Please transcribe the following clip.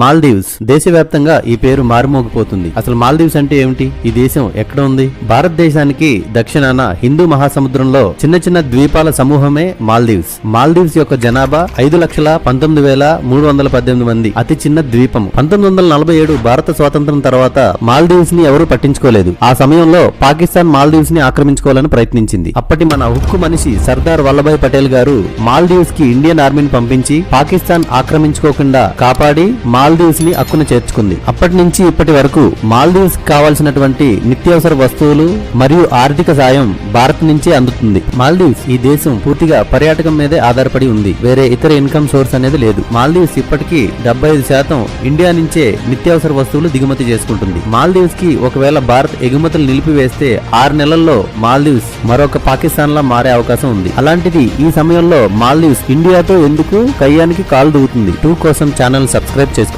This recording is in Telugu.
మాల్దీవ్స్. దేశవ్యాప్తంగా ఈ పేరు మారుమోగిపోతుంది. అసలు మాల్దీవ్స్ అంటే ఏమిటి? ఈ దేశం ఎక్కడ ఉంది? భారతదేశానికి దక్షిణాన హిందూ మహాసముద్రంలో చిన్న చిన్న ద్వీపాల సమూహమే మాల్దీవ్స్. మాల్దీవ్స్ యొక్క జనాభా ఐదు లక్షల పంతొమ్మిది వేల మూడు వందల పద్దెనిమిది మంది. అతి చిన్న ద్వీపం. పంతొమ్మిది వందల నలభై ఏడు భారత స్వాతంత్రం తర్వాత మాల్దీవ్స్ని ఎవరూ పట్టించుకోలేదు. ఆ సమయంలో పాకిస్తాన్ మాల్దీవ్స్ని ఆక్రమించుకోవాలని ప్రయత్నించింది. అప్పటి మన ఉక్కు మనిషి సర్దార్ వల్లభాయ్ పటేల్ గారు మాల్దీవ్స్కి ఇండియన్ ఆర్మీని పంపించి పాకిస్తాన్ ఆక్రమించుకోకుండా కాపాడి మా మాల్దీవ్స్ని అక్కున చేర్చుకుంది. అప్పటి నుంచి ఇప్పటి వరకు మాల్దీవ్స్ కావాల్సినటువంటి నిత్యావసర వస్తువులు మరియు ఆర్థిక సాయం భారత్ నుంచే అందుతుంది. మాల్దీవ్స్ ఈ దేశం పూర్తిగా పర్యాటకం మీదే ఆధారపడి ఉంది. వేరే ఇతర ఇన్కమ్ సోర్స్ అనేది లేదు. మాల్దీవ్స్ ఇప్పటికీ డెబ్బై ఐదు శాతం ఇండియా నుంచే నిత్యావసర వస్తువులు దిగుమతి చేసుకుంటుంది. మాల్దీవ్స్కి ఒకవేళ భారత్ ఎగుమతులు నిలిపివేస్తే ఆరు నెలల్లో మాల్దీవ్స్ మరొక పాకిస్తాన్ లా మారే అవకాశం ఉంది. అలాంటిది ఈ సమయంలో మాల్దీవ్స్ ఇండియాతో ఎందుకు కయ్యానికి కాలు దూగుతుంది టూ కోసం ఛానల్ సబ్స్క్రైబ్ చేసుకోండి.